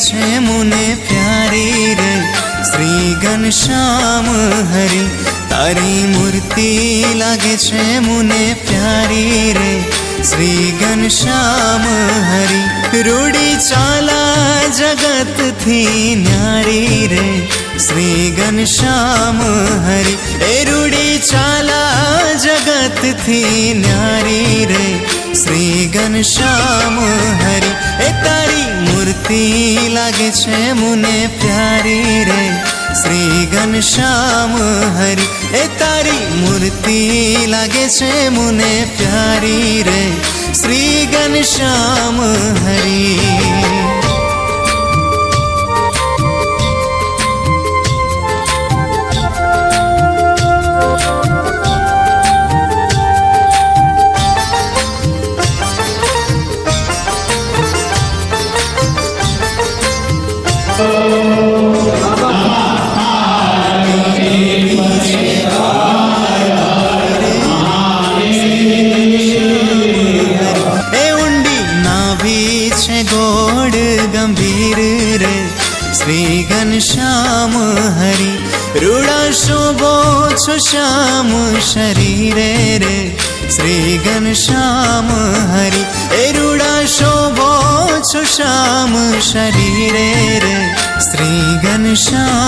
છે મુને પ્યારી રે. શ્રી ઘનશ્યામ હરી, તારી મૂર્તિ લાગે છે મુને પ્યારી રે. શ્રી ઘનશ્યામ હરી, રૂડી ચાલા જગતથી ન્યારી રે. શ્રી ઘનશ્યામ હરી, એ રૂડી ચાલા જગતથી ન્યારી રે. શ્રી ઘનશ્યામ હરી, એ તારી મૂર્તિ લાગે છે મુને પ્યારી રે? શ્રી ઘનશ્યામ હરી, એ તારી મૂર્તિ લાગે છે મુને પ્યારી રે? શ્રી ઘનશ્યામ હરી শ্রীগণ শ্যাম হরি রুড়া শোভোছ শ্যাম শরীরে রে শ্রীগণ শ্যাম হরি এ রুড়া শোভোছ শ্যাম শরীরে রে ശ്രീ ഗണേശ